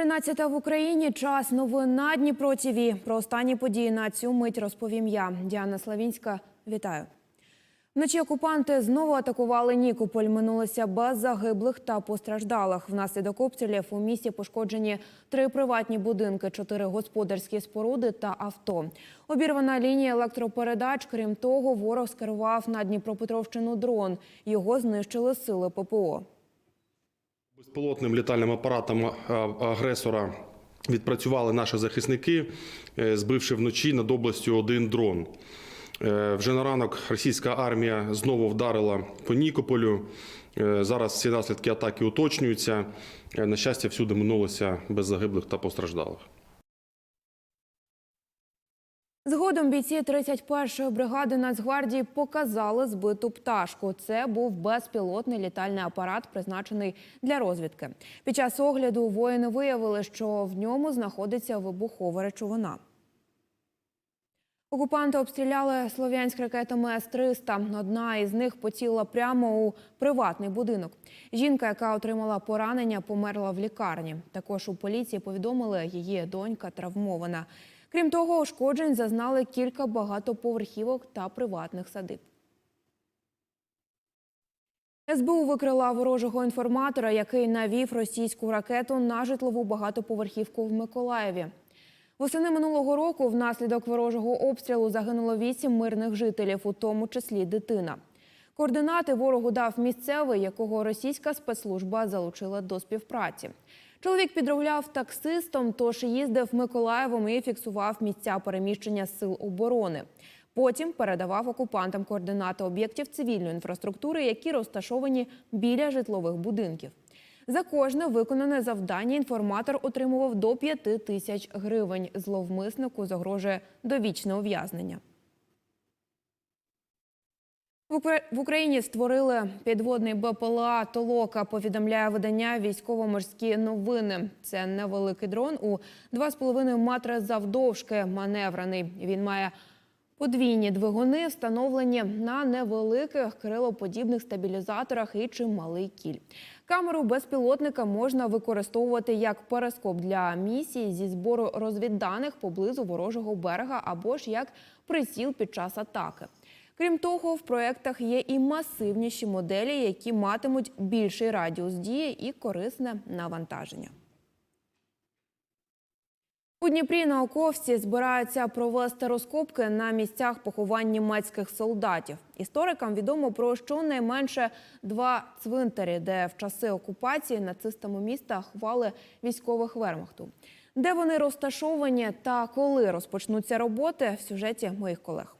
13 в Україні. Час новин на Дніпро ТІВІ. Про останні події на цю мить розповім я. Діана Славінська. Вітаю. Вночі окупанти знову атакували Нікополь. Минулося без загиблих та постраждалих. Внаслідок обстрілів у місті пошкоджені три приватні будинки, чотири господарські споруди та авто. Обірвана лінія електропередач. Крім того, ворог скерував на Дніпропетровщину дрон. Його знищили сили ППО. Безпілотним літальним апаратом агресора відпрацювали наші захисники, е, збивши вночі над областю один дрон. Е, Вже на ранок російська армія знову вдарила по Нікополю. Е, Зараз всі наслідки атаки уточнюються. Е, На щастя, всюди минулося без загиблих та постраждалих. Згодом бійці 31-ї бригади Нацгвардії показали збиту пташку. Це був безпілотний літальний апарат, призначений для розвідки. Під час огляду воїни виявили, що в ньому знаходиться вибухова речовина. Окупанти обстріляли слов'янськ ракетами С-300. Одна із них поцілила прямо у приватний будинок. Жінка, яка отримала поранення, померла в лікарні. Також у поліції повідомили, її донька травмована. Крім того, ушкоджень зазнали кілька багатоповерхівок та приватних садиб. СБУ викрила ворожого інформатора, який навів російську ракету на житлову багатоповерхівку в Миколаєві. Восени минулого року внаслідок ворожого обстрілу загинуло вісім мирних жителів, у тому числі дитина. Координати ворогу дав місцевий, якого російська спецслужба залучила до співпраці. Чоловік підробляв таксистом, тож їздив Миколаєвом і фіксував місця переміщення сил оборони. Потім передавав окупантам координати об'єктів цивільної інфраструктури, які розташовані біля житлових будинків. За кожне виконане завдання інформатор отримував до 5 тисяч гривень. Зловмиснику загрожує довічне ув'язнення. В Укра- Україні створили підводний БПЛА Толока. Повідомляє видання військово-морські новини. Це невеликий дрон у 2,5 метри завдовжки. Маневрений. Він має подвійні двигуни, встановлені на невеликих крилоподібних стабілізаторах і чималий кіль. Камеру безпілотника можна використовувати як перископ для місії зі збору розвідданих поблизу ворожого берега або ж як приціл під час атаки. Крім того, в проєктах є і масивніші моделі, які матимуть більший радіус дії і корисне навантаження. У Дніпрі науковці збираються провести розкопки на місцях поховань німецьких солдатів. Історикам відомо про щонайменше два цвинтарі, де в часи окупації нацистами міста ховали військових вермахту. Де вони розташовані та коли розпочнуться роботи в сюжеті моїх колег.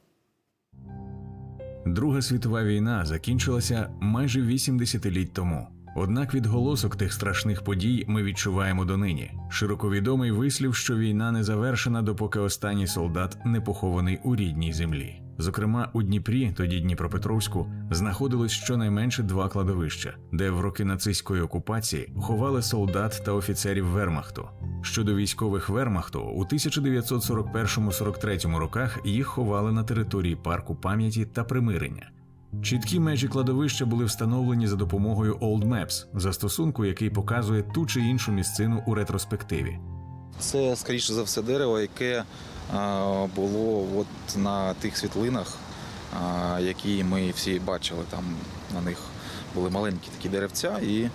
Друга світова війна закінчилася майже 80 літ тому. Однак відголосок тих страшних подій ми відчуваємо донині. Широковідомий вислів, що війна не завершена, допоки останній солдат не похований у рідній землі. Зокрема, у Дніпрі, тоді Дніпропетровську, знаходилось щонайменше два кладовища, де в роки нацистської окупації ховали солдат та офіцерів Вермахту. Щодо військових Вермахту, у 1941-43 роках їх ховали на території парку пам'яті та примирення. Чіткі межі кладовища були встановлені за допомогою Old Maps, застосунку, який показує ту чи іншу місцину у ретроспективі. Це, скоріше за все, дерево, яке було от на тих світлинах, які ми всі бачили. Там на них були маленькі такі деревця, і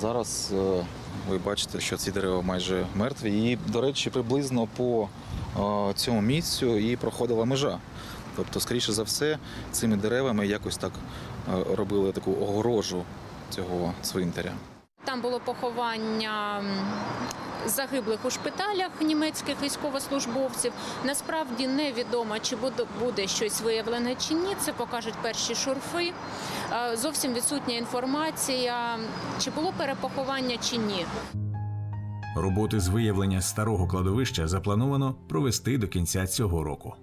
зараз е, ви бачите, що ці дерева майже мертві. І, до речі, приблизно по цьому місцю і проходила межа. Тобто, скоріше за все, цими деревами якось так е, робили таку огорожу цього цвинтаря. Там було поховання загиблих у шпиталях німецьких військовослужбовців. Насправді невідомо, чи буде, щось виявлене чи ні. Це покажуть перші шурфи. Е, Зовсім відсутня інформація, чи було перепоховання чи ні. Роботи з виявлення старого кладовища заплановано провести до кінця цього року.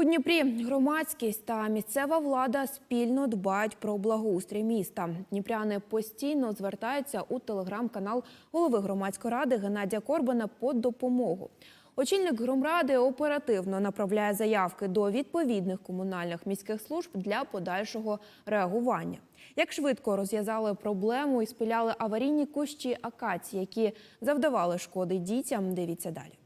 У Дніпрі громадськість та місцева влада спільно дбають про благоустрій міста. Дніпряни постійно звертаються у телеграм-канал голови громадської ради Геннадія Корбана по допомогу. Очільник громради оперативно направляє заявки до відповідних комунальних міських служб для подальшого реагування. Як швидко розв'язали проблему і спиляли аварійні кущі акації, які завдавали шкоди дітям, дивіться далі.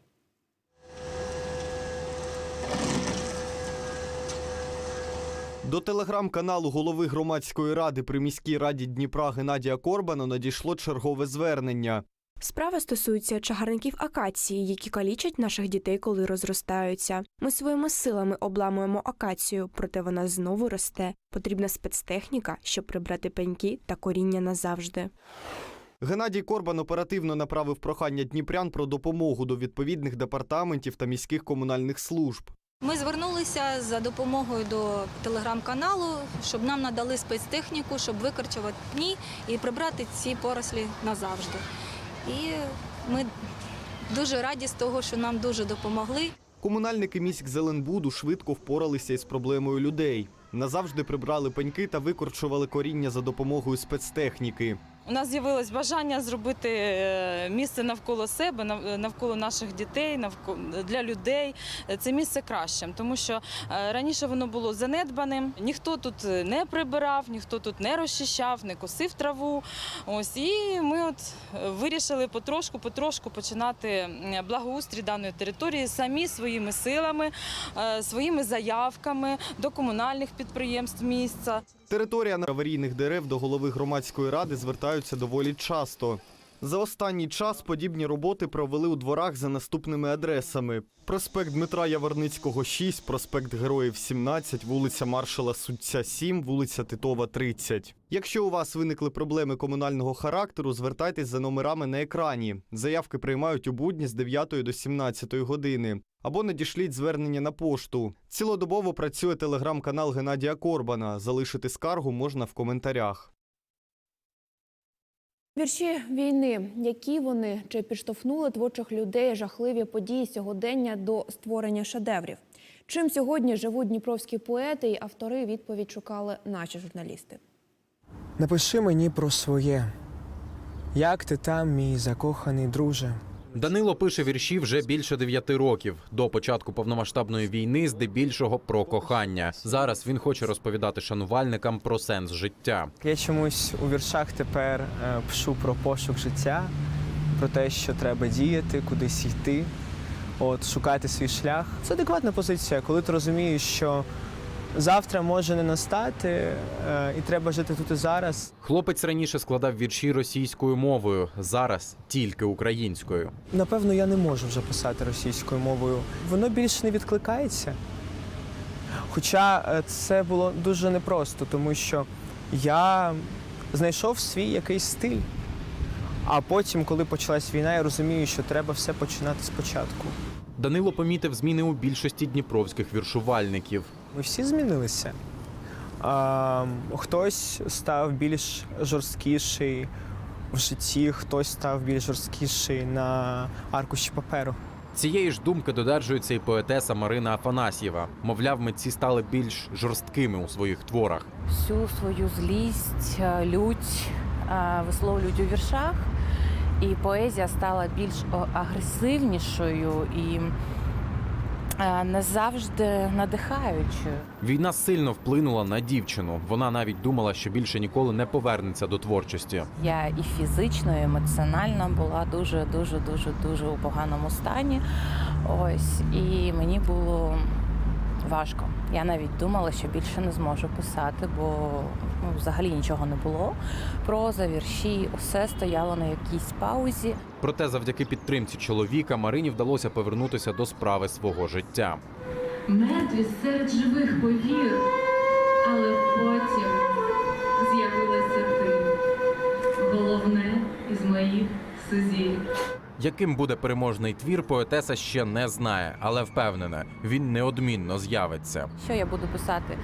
До телеграм-каналу голови громадської ради при міській раді Дніпра Геннадія Корбана надійшло чергове звернення. Справа стосується чагарників акації, які калічать наших дітей, коли розростаються. Ми своїми силами обламуємо акацію, проте вона знову росте. Потрібна спецтехніка, щоб прибрати пеньки та коріння назавжди. Геннадій Корбан оперативно направив прохання дніпрян про допомогу до відповідних департаментів та міських комунальних служб. Ми звернулися за допомогою до телеграм-каналу, щоб нам надали спецтехніку, щоб викорчувати пні і прибрати ці порослі назавжди. І ми дуже раді з того, що нам дуже допомогли. Комунальники міськ Зеленбуду швидко впоралися із проблемою людей. Назавжди прибрали пеньки та викорчували коріння за допомогою спецтехніки. У нас з'явилось бажання зробити е, місце навколо себе, навколо наших дітей, навколо для людей. Е, Це місце кращим, тому що е, раніше воно було занедбаним. Ніхто тут е, не прибирав, ніхто тут не розчищав, не косив траву. Ось і ми от е, вирішили потрошку, потрошку починати благоустрій даної території самі своїми силами, е, своїми заявками до комунальних підприємств місця. Територія аварійних дерев до голови громадської ради звертаються доволі часто. За останній час подібні роботи провели у дворах за наступними адресами: проспект Дмитра Яворницького, 6, проспект Героїв 17, вулиця Маршала Сутця 7, вулиця Титова 30. Якщо у вас виникли проблеми комунального характеру, звертайтесь за номерами на екрані. Заявки приймають у будні з 9 до 17 години. Або надішліть звернення на пошту. Цілодобово працює телеграм-канал Геннадія Корбана. Залишити скаргу можна в коментарях. Вірші війни, які вони чи підштовхнули творчих людей жахливі події сьогодення до створення шедеврів. Чим сьогодні живуть дніпровські поети і автори відповідь шукали наші журналісти. Напиши мені про своє. Як ти там, мій закоханий друже? Данило пише вірші вже більше дев'яти років до початку повномасштабної війни, здебільшого про кохання. Зараз він хоче розповідати шанувальникам про сенс життя. Я чомусь у віршах тепер е, пишу про пошук життя, про те, що треба діяти, кудись йти, от шукати свій шлях. Це адекватна позиція, коли ти розумієш, що завтра може не настати, е, і треба жити тут і зараз. Хлопець раніше складав вірші російською мовою, зараз тільки українською. Напевно, я не можу вже писати російською мовою. Воно більше не відкликається. Хоча е, це було дуже непросто, тому що я знайшов свій якийсь стиль. А потім, коли почалась війна, я розумію, що треба все починати спочатку. Данило помітив зміни у більшості дніпровських віршувальників. Ми всі змінилися. А, хтось став більш жорсткіший в житті, хтось став більш жорсткіший на аркуші паперу. Цієї ж думки додержується і поетеса Марина Афанасьєва. Мовляв, митці стали більш жорсткими у своїх творах. всю свою злість, е, лють е, висловлюють у віршах, і поезія стала більш агресивнішою і е, не завжди надихаючою. Війна сильно вплинула на дівчину. Вона навіть думала, що більше ніколи не повернеться до творчості. Я і фізично, і емоціонально була дуже, дуже, дуже, дуже у поганому стані. Ось і мені було важко. Я навіть думала, що більше не зможу писати, бо ну, взагалі нічого не було. Проза, вірші, усе стояло на якійсь паузі. Проте, завдяки підтримці чоловіка, Марині вдалося повернутися до справи свого життя. Мертві серед живих повір, але потім з'явилася ти, головне із моїх сузір'їв. Яким буде переможний твір, поетеса ще не знає, але впевнена, він неодмінно з'явиться. Що я буду писати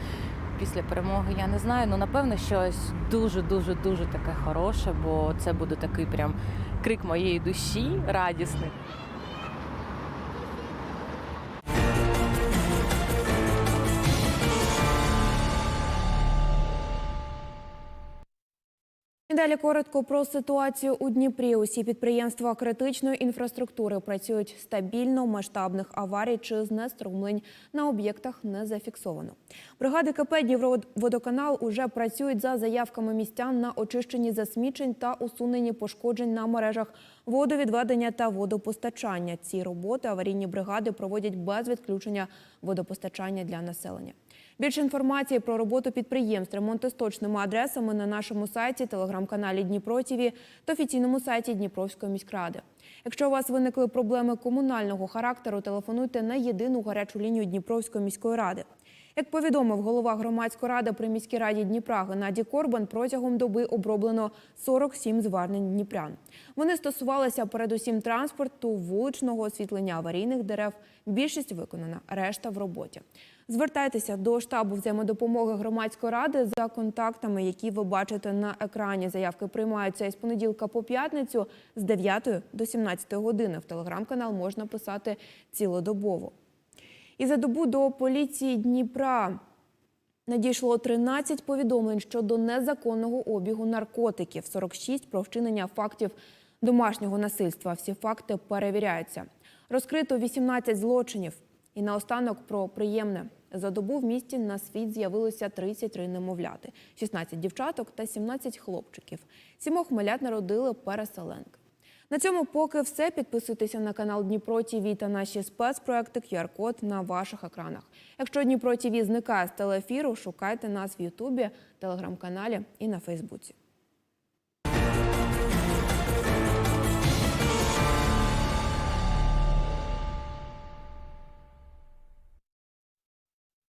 після перемоги, я не знаю. Ну напевно, щось дуже, дуже, дуже таке хороше, бо це буде такий прям крик моєї душі, радісний. Далі коротко про ситуацію у Дніпрі. Усі підприємства критичної інфраструктури працюють стабільно, масштабних аварій чи знеструмлень на об'єктах не зафіксовано. Бригади КП «Дніпроводоканал» уже працюють за заявками містян на очищенні засмічень та усуненні пошкоджень на мережах водовідведення та водопостачання. Ці роботи аварійні бригади проводять без відключення водопостачання для населення. Більше інформації про роботу підприємств ремонту з адресами на нашому сайті, телеграм-каналі Дніпро ТІВІ та офіційному сайті Дніпровської міськради. Якщо у вас виникли проблеми комунального характеру, телефонуйте на єдину гарячу лінію Дніпровської міської ради. Як повідомив голова громадської ради при міській раді Дніпра Геннадій Корбан, протягом доби оброблено 47 звернень дніпрян. Вони стосувалися передусім транспорту, вуличного освітлення аварійних дерев. Більшість виконана, решта в роботі. Звертайтеся до штабу взаємодопомоги громадської ради за контактами, які ви бачите на екрані. Заявки приймаються із понеділка по п'ятницю з 9 до 17 години. В телеграм-канал можна писати цілодобово. І за добу до поліції Дніпра надійшло 13 повідомлень щодо незаконного обігу наркотиків, 46 про вчинення фактів домашнього насильства. Всі факти перевіряються. Розкрито 18 злочинів. І наостанок про приємне. За добу в місті на світ з'явилося 33 немовляти, 16 дівчаток та 17 хлопчиків. Сімох малят народили переселенки. На цьому поки все. Підписуйтеся на канал Дніпро ТІВІ та наші спецпроекти QR-код на ваших екранах. Якщо Дніпро ТІВІ зникає з телеефіру, шукайте нас в Ютубі, телеграм-каналі і на Фейсбуці.